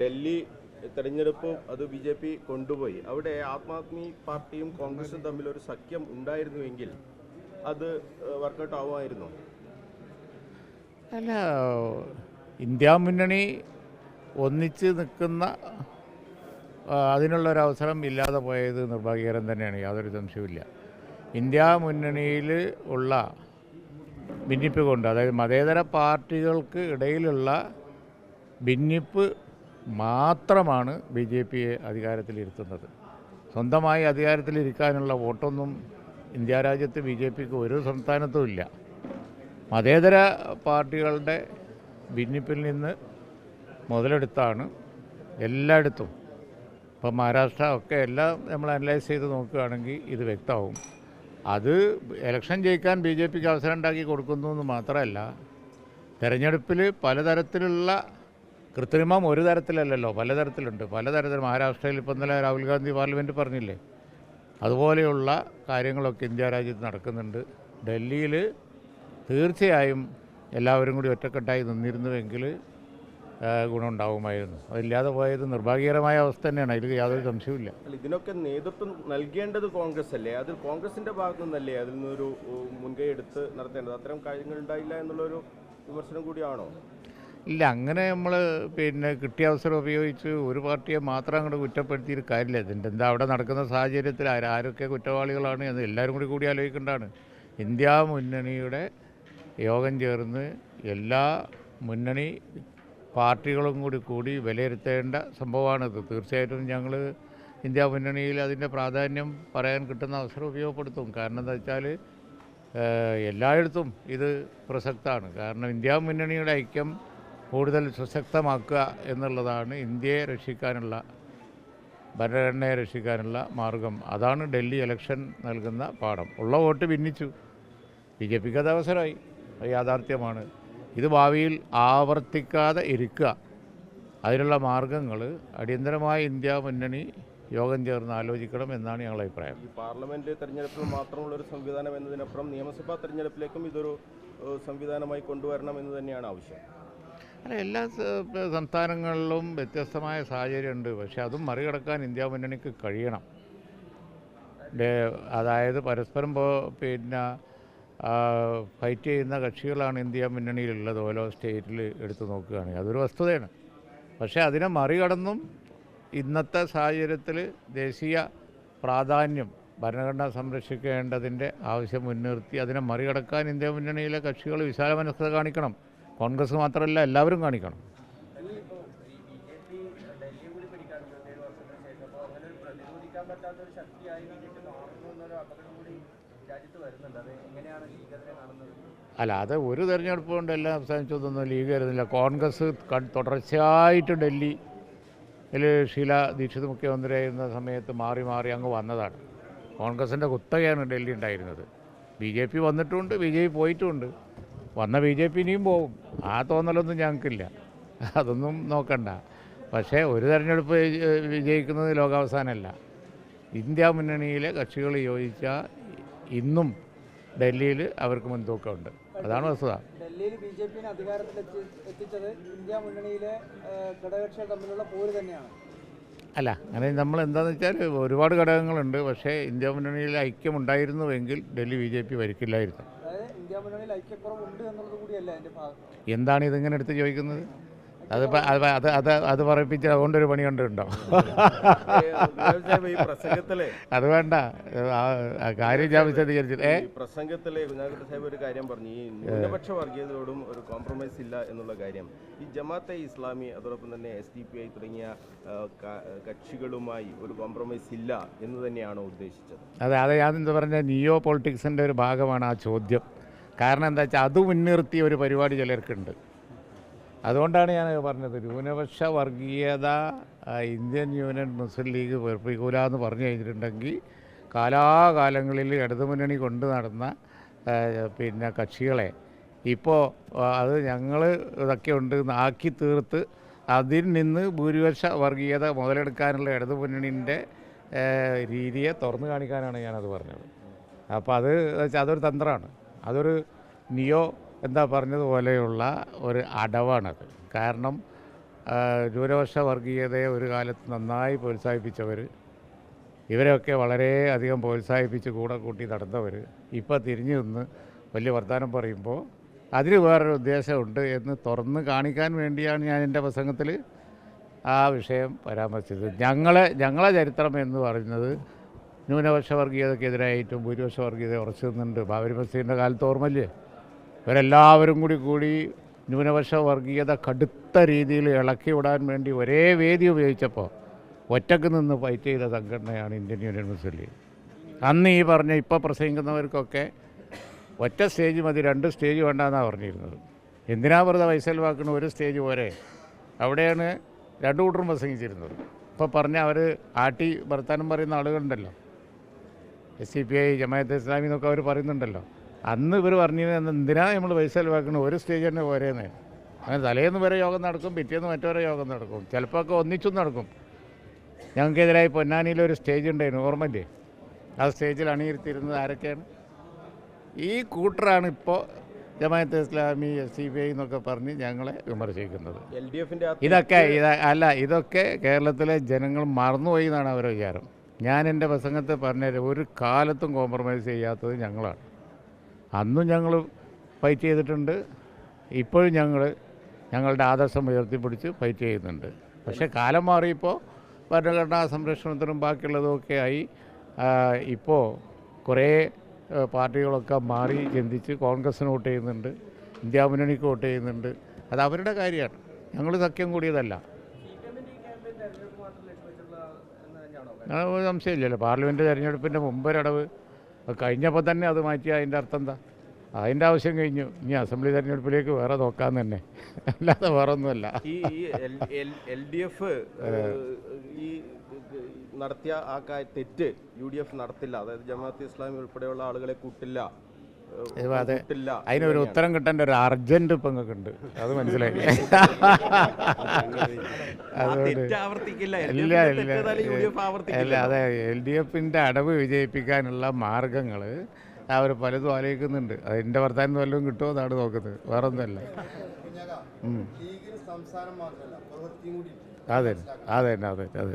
ഡൽഹി തെരഞ്ഞെടുപ്പ് അത് B J P കൊണ്ടുപോയി. അവിടെ ആം ആദ്മി പാർട്ടിയും കോൺഗ്രസും തമ്മിൽ ഒരു സഖ്യം ഉണ്ടായിരുന്നുവെങ്കിൽ അത് വർക്കൗട്ട് ആവുമായിരുന്നു? അല്ല ഇന്ത്യ മുന്നണി ഒന്നിച്ച് നിൽക്കുന്ന അതിനുള്ള ഒരു അവസരം ഇല്ലാതെ പോയത് നിർഭാഗ്യകരം തന്നെയാണ്. യാതൊരു സംശയവുമില്ല. ഇന്ത്യ മുന്നണിയിൽ ഉള്ള ഭിന്നിപ്പ് കൊണ്ട് അതായത് മതേതര പാർട്ടികൾക്ക് ഇടയിലുള്ള ഭിന്നിപ്പ് മാത്രമാണ് ബി ജെ പിയെ അധികാരത്തിലിരുത്തുന്നത്. സ്വന്തമായി അധികാരത്തിലിരിക്കാനുള്ള വോട്ടൊന്നും ഇന്ത്യ രാജ്യത്ത് ബി ജെ പിക്ക് ഒരു സംസ്ഥാനത്തും ഇല്ല. മതേതര പാർട്ടികളുടെ ഭിന്നിപ്പിൽ നിന്ന് മുതലെടുത്താണ് എല്ലായിടത്തും. ഇപ്പം മഹാരാഷ്ട്ര ഒക്കെ എല്ലാം നമ്മൾ അനലൈസ് ചെയ്ത് നോക്കുകയാണെങ്കിൽ ഇത് വ്യക്തമാവും. അത് ഇലക്ഷൻ ജയിക്കാൻ ബി ജെ പിക്ക് അവസരം ഉണ്ടാക്കി കൊടുക്കുന്നു എന്ന് മാത്രമല്ല തെരഞ്ഞെടുപ്പിൽ പലതരത്തിലുള്ള കൃത്രിമം ഒരു തരത്തിലല്ലല്ലോ പലതരത്തിലുണ്ട്. പലതരത്തിൽ മഹാരാഷ്ട്രയിൽ ഇപ്പം ഇന്നലെ രാഹുൽ ഗാന്ധി പാർലമെന്റ് പറഞ്ഞില്ലേ? അതുപോലെയുള്ള കാര്യങ്ങളൊക്കെ ഇന്ത്യ രാജ്യത്ത് നടക്കുന്നുണ്ട്. ഡൽഹിയിൽ തീർച്ചയായും എല്ലാവരും കൂടി ഒറ്റക്കെട്ടായി നിന്നിരുന്നുവെങ്കിൽ ഗുണമുണ്ടാവുമായിരുന്നു. അതില്ലാതെ പോയത് നിർഭാഗ്യകരമായ അവസ്ഥ തന്നെയാണ്. അതിൽ യാതൊരു സംശയവുമില്ല. ഇതിനൊക്കെ നേതൃത്വം നൽകേണ്ടത് കോൺഗ്രസ് അല്ലേ അതിൽ കോൺഗ്രസിന്റെ ഭാഗത്തു നിന്നല്ലേ അതിൽ നിന്നൊരു മുൻകൈ എടുത്ത് നടത്തേണ്ടത്? അത്തരം കാര്യങ്ങൾ ഉണ്ടായില്ല എന്നുള്ളൊരു വിമർശനം കൂടിയാണോ? ഇല്ല അങ്ങനെ നമ്മൾ പിന്നെ കിട്ടിയ അവസരം ഉപയോഗിച്ച് ഒരു പാർട്ടിയെ മാത്രം അങ്ങോട്ട് കുറ്റപ്പെടുത്തിയിട്ട് കാര്യമില്ല. ഇതിന്റെ എന്താ അവിടെ നടക്കുന്ന സാഹചര്യത്തിൽ ആര് ആരൊക്കെ കുറ്റവാളികളാണ് എന്ന് എല്ലാവരും കൂടി കൂടി ആലോചിക്കേണ്ടതാണ്. ഇന്ത്യ മുന്നണിയുടെ യോഗം ചേർന്ന് എല്ലാ മുന്നണി പാർട്ടികളും കൂടി കൂടി വിലയിരുത്തേണ്ട സംഭവമാണിത്. തീർച്ചയായിട്ടും ഞങ്ങൾ ഇന്ത്യ മുന്നണിയിൽ അതിന്റെ പ്രാധാന്യം പറയാൻ കിട്ടുന്ന അവസരം ഉപയോഗപ്പെടുത്തും. കാരണം എന്താ വെച്ചാൽ എല്ലായിടത്തും ഇത് പ്രസക്തമാണ്. കാരണം ഇന്ത്യ മുന്നണിയുടെ ഐക്യം കൂടുതൽ സുശക്തമാക്കുക എന്നുള്ളതാണ് ഇന്ത്യയെ രക്ഷിക്കാനുള്ള ഭരണഘടനയെ രക്ഷിക്കാനുള്ള മാർഗം. അതാണ് ഡൽഹി ഇലക്ഷൻ നൽകുന്ന പാഠം. ഉള്ള വോട്ട് ഭിന്നിച്ചു. ബി ജെ പിക്ക് അത് അവസരമായി. യാഥാർത്ഥ്യമാണ്. ഇത് ഭാവിയിൽ ആവർത്തിക്കാതെ ഇരിക്കുക. അതിനുള്ള മാർഗങ്ങൾ അടിയന്തരമായ ഇന്ത്യ മുന്നണി യോഗം ചേർന്ന് ആലോചിക്കണം എന്നാണ് ഞങ്ങളുടെ അഭിപ്രായം. പാർലമെന്റ് തെരഞ്ഞെടുപ്പിൽ മാത്രമുള്ള ഒരു സംവിധാനം എന്നതിനപ്പുറം നിയമസഭാ തെരഞ്ഞെടുപ്പിലേക്കും ഇതൊരു സംവിധാനമായി കൊണ്ടുവരണം എന്ന് തന്നെയാണ് ആവശ്യം. അല്ല എല്ലാ സംസ്ഥാനങ്ങളിലും വ്യത്യസ്തമായ സാഹചര്യമുണ്ട്. പക്ഷെ അതും മറികടക്കാൻ ഇന്ത്യ മുന്നണിക്ക് കഴിയണം. അതായത് പരസ്പരം പിന്നെ ഫൈറ്റ് ചെയ്യുന്ന കക്ഷികളാണ് ഇന്ത്യ മുന്നണിയിലുള്ളത് ഓരോ സ്റ്റേറ്റിൽ എടുത്തു നോക്കുകയാണെങ്കിൽ. അതൊരു വസ്തുതയാണ്. പക്ഷേ അതിനെ മറികടന്നും ഇന്നത്തെ സാഹചര്യത്തിൽ ദേശീയ പ്രാധാന്യം ഭരണഘടന സംരക്ഷിക്കേണ്ടതിന്റെ ആവശ്യം മുൻനിർത്തി അതിനെ മറികടക്കാൻ ഇന്ത്യ മുന്നണിയിലെ കക്ഷികൾ വിശാല മനസ്സത കാണിക്കണം. കോൺഗ്രസ് മാത്രമല്ല എല്ലാവരും കാണിക്കണം. അല്ല അത് ഒരു തെരഞ്ഞെടുപ്പ് കൊണ്ട് എല്ലാം അവസാനിച്ചതൊന്നും ലീഗ് വരുന്നില്ല. കോൺഗ്രസ് തുടർച്ചയായിട്ട് ഡൽഹി ഇതിൽ ഷീല ദീക്ഷിത് മുഖ്യമന്ത്രിയായിരുന്ന സമയത്ത് മാറി മാറി അങ്ങ് വന്നതാണ്. കോൺഗ്രസിന്റെ കുത്തകയാണ് ഡൽഹി ഉണ്ടായിരുന്നത്. ബി ജെ പി വന്നിട്ടുമുണ്ട് ബി ജെ പി പോയിട്ടുമുണ്ട് വന്ന ബി ജെ പി ഇനിയും പോവും. ആ തോന്നലൊന്നും ഞങ്ങൾക്കില്ല. അതൊന്നും നോക്കണ്ട. പക്ഷേ ഒരു തെരഞ്ഞെടുപ്പ് വിജ- വിജയിക്കുന്നത് ലോകാവസാനമല്ല. ഇന്ത്യ മുന്നണിയിലെ കക്ഷികൾ യോജിച്ചാൽ ഇന്നും ഡൽഹിയിൽ അവർക്ക് മുൻതൂക്കമുണ്ട്. അതാണ് വസ്തുത. ഡൽഹിയിൽ ബി ജെ പിനെ അധികാരത്തിൽ എത്തിച്ചത് ഇന്ത്യ മുന്നണിയിലെ ഘടകകക്ഷികൾ തമ്മിലുള്ള പോര് തന്നെയാണ്. അല്ല അങ്ങനെ നമ്മൾ എന്താണെന്ന് വെച്ചാൽ ഒരുപാട് ഘടകങ്ങളുണ്ട്. പക്ഷേ ഇന്ത്യ മുന്നണിയിൽ ഐക്യമുണ്ടായിരുന്നുവെങ്കിൽ ഡൽഹി ബി ജെ പി ഭരിക്കില്ലായിരുന്നു. ഇന്ത്യ മുന്നണിയിൽ ഐക്യക്കുറവുണ്ട് എന്നുള്ളത് കൂടിയല്ല അതിന്റെ ഭാഗം? എന്താണ് ഇതിങ്ങനെ എടുത്ത് ചോദിക്കുന്നത്? അത് അത് അത് അത് പറയിപ്പിച്ച് അതുകൊണ്ടൊരു പണി കണ്ടുണ്ടോ ഏഹ്, ഈ പ്രസംഗത്തിലെ അത് വേണ്ട. കാര്യം ഞാൻ വിശദീകരിച്ചില്ലേ. ഈ പ്രസംഗത്തിലെ കുഞ്ഞാക്കട്ട് സാഹിബ് ഒരു കാര്യം പറഞ്ഞു. ഈ ന്യൂനപക്ഷ വർഗീയതയോടും ഒരു കോംപ്രമൈസ് ഇല്ല എന്നുള്ള കാര്യം. ഈ ജമാഅത്തെ ഇസ്ലാമി അതോടൊപ്പം തന്നെ എസ് ഡി പി ഐ തുടങ്ങിയ കക്ഷികളുമായി ഒരു കോംപ്രമൈസ് ഇല്ല എന്ന് തന്നെയാണോ ഉദ്ദേശിച്ചത്? അതെ അതെ ഞാൻ എന്താ പറഞ്ഞ നിയോ പൊളിറ്റിക്സിന്റെ ഒരു ഭാഗമാണ് ആ ചോദ്യം. കാരണം എന്താ വെച്ചാൽ അത് മുൻനിർത്തിയ ഒരു പരിപാടി ചിലർക്കുണ്ട്. അതുകൊണ്ടാണ് ഞാൻ പറഞ്ഞത് ന്യൂനപക്ഷ വർഗീയത ഇന്ത്യൻ യൂണിയൻ മുസ്ലിം ലീഗ് വെറുപ്പിക്കൂല എന്ന് പറഞ്ഞു കഴിഞ്ഞിട്ടുണ്ടെങ്കിൽ കാലാകാലങ്ങളിൽ ഇടതുമുന്നണി കൊണ്ട് നടന്ന പിന്നെ കക്ഷികളെ ഇപ്പോൾ അത് ഞങ്ങൾ ഇതൊക്കെ ഉണ്ട് ആക്കി തീർത്ത് അതിൽ നിന്ന് ഭൂരിപക്ഷ വർഗീയത മുതലെടുക്കാനുള്ള ഇടതുമുന്നണിന്റെ രീതിയെ തുറന്നു കാണിക്കാനാണ് ഞാനത് പറഞ്ഞത്. അപ്പോൾ അത് അതൊരു തന്ത്രമാണ്. അതൊരു നിയോ എന്താ പറഞ്ഞതുപോലെയുള്ള ഒരു അടവാണത്. കാരണം ന്യൂനപക്ഷ വർഗീയതയെ ഒരു കാലത്ത് നന്നായി പ്രോത്സാഹിപ്പിച്ചവർ ഇവരെയൊക്കെ വളരെയധികം പ്രോത്സാഹിപ്പിച്ച് കൂടെ കൂട്ടി നടന്നവർ ഇപ്പോൾ തിരിഞ്ഞു നിന്ന് വലിയ വർത്തമാനം പറയുമ്പോൾ അതിന് വേറൊരു ഉദ്ദേശമുണ്ട് എന്ന് തുറന്ന് കാണിക്കാൻ വേണ്ടിയാണ് ഞാൻ എന്റെ പ്രസംഗത്തിൽ ആ വിഷയം പരാമർശിച്ചത്. ഞങ്ങളെ ഞങ്ങളെ ചരിത്രം എന്ന് പറയുന്നത് ന്യൂനപക്ഷ വർഗീയതക്കെതിരായിട്ടും ഭൂരിപക്ഷ വർഗീയത ഉറച്ചു ബാബരി മസ്ജിദിന്റെ കാലത്ത് ഓർമ്മല്ലേ ഇവരെല്ലാവരും കൂടി കൂടി ന്യൂനപക്ഷ വർഗീയത കടുത്ത രീതിയിൽ ഇളക്കി വിടാൻ വേണ്ടി ഒരേ വേദി ഉപയോഗിച്ചപ്പോൾ ഒറ്റയ്ക്ക് നിന്ന് ഫൈറ്റ് ചെയ്ത സംഘടനയാണ് ഇന്ത്യൻ യൂണിയൻ മുസ്ലിം ലീഗ്. അന്ന് ഈ പറഞ്ഞ ഇപ്പോൾ പ്രസംഗിക്കുന്നവർക്കൊക്കെ ഒറ്റ സ്റ്റേജ് മതി രണ്ട് സ്റ്റേജ് വേണ്ടെന്നാണ് പറഞ്ഞിരുന്നത്. എന്തിനാ വെറുതെ വയസ്സൽവാക്കുന്ന ഒരു സ്റ്റേജ് പോരെ? അവിടെയാണ് രണ്ടു കൂട്ടരും പ്രസംഗിച്ചിരുന്നത്. ഇപ്പോൾ പറഞ്ഞ അവർ ആട്ടി വർത്താനം പറയുന്ന ആളുകളുണ്ടല്ലോ. S C P I Jamaat Islami എന്നൊക്കെ അവർ പറയുന്നുണ്ടല്ലോ. അന്ന് ഇവർ പറഞ്ഞിരുന്നത് എന്തിനാ നമ്മൾ പൈസ ചെലവാക്കുന്നത് ഒരു സ്റ്റേജ് തന്നെ പോരേന്ന്. അങ്ങനെ തലേന്ന് വരെ യോഗം നടക്കും പിറ്റേന്ന് മറ്റവരെ യോഗം നടക്കും. ചിലപ്പോൾ ഒക്കെ ഒന്നിച്ചും നടക്കും. ഞങ്ങൾക്കെതിരായി പൊന്നാനിയിൽ ഒരു സ്റ്റേജ് ഉണ്ടായിരുന്നു ഓർമ്മയില്ലേ? ആ സ്റ്റേജിൽ അണിയിരുത്തിയിരുന്നത് ആരൊക്കെയാണ്? ഈ കൂട്ടറാണ് ഇപ്പോൾ Jamaat Islami S C B I എന്നൊക്കെ പറഞ്ഞ് ഞങ്ങളെ വിമർശിക്കുന്നത്. എൽ ഡി എഫിന്റെ ഇതൊക്കെ ഇത് അല്ല ഇതൊക്കെ കേരളത്തിലെ ജനങ്ങൾ മറന്നുപോയി എന്നാണ് അവരുടെ വിചാരം. ഞാൻ എന്റെ പ്രസംഗത്തെ പറഞ്ഞുതരാം ഒരു കാലത്തും കോംപ്രമൈസ് ചെയ്യാത്തത് ഞങ്ങളാണ്. അന്നും ഞങ്ങൾ ഫൈറ്റ് ചെയ്തിട്ടുണ്ട്. ഇപ്പോഴും ഞങ്ങൾ ഞങ്ങളുടെ ആദർശം ഉയർത്തിപ്പിടിച്ച് ഫൈറ്റ് ചെയ്യുന്നുണ്ട്. പക്ഷേ കാലം മാറിയപ്പോൾ ഭരണഘടനാ സംരക്ഷണത്തിനും ബാക്കിയുള്ളതും ഒക്കെ ആയി ഇപ്പോൾ കുറേ പാർട്ടികളൊക്കെ മാറി ചിന്തിച്ച് കോൺഗ്രസ്സിന് വോട്ട് ചെയ്യുന്നുണ്ട് ഇന്ത്യ മുന്നണിക്ക് വോട്ട് ചെയ്യുന്നുണ്ട്. അത് അവരുടെ കാര്യമാണ്. ഞങ്ങൾ സഖ്യം കൂടിയതല്ല. ഒരു സംശയമില്ലല്ലോ. പാർലമെന്റ് തെരഞ്ഞെടുപ്പിന്റെ മുമ്പൊരടവ്. കഴിഞ്ഞപ്പോൾ തന്നെ അത് മാറ്റി. അതിന്റെ അർത്ഥം എന്താ? അതിന്റെ ആവശ്യം കഴിഞ്ഞു. ഇനി അസംബ്ലി തെരഞ്ഞെടുപ്പിലേക്ക് വേറെ നോക്കാൻ തന്നെ. അല്ലാതെ വേറെ ഒന്നുമല്ല ഈ എൽ ഡി എഫ് ഈ നടത്തിയ ആ തെറ്റ് യു ഡി എഫ് നടത്തില്ല. അതായത് ജമാഅത്ത് ഇസ്ലാമി ഉൾപ്പെടെയുള്ള ആളുകളെ കൂട്ടില്ല. അതെ. അതിനൊരു ഉത്തരം കിട്ടേണ്ട ഒരു അർജന്റ് ഇപ്പൊ ഉണ്ട്. അത് മനസ്സിലായി. എഫിന്റെ അല്ല അതെ എൽ ഡി എഫിന്റെ അടവ് വിജയിപ്പിക്കാനുള്ള മാർഗങ്ങൾ അവർ പലതും ആലോചിക്കുന്നുണ്ട്. അതിന്റെ വർത്താനം വല്ലതും കിട്ടുമോ എന്നാണ് നോക്കുന്നത്. വേറെ ഒന്നുമല്ല അതെ അതെ അതെ അതെ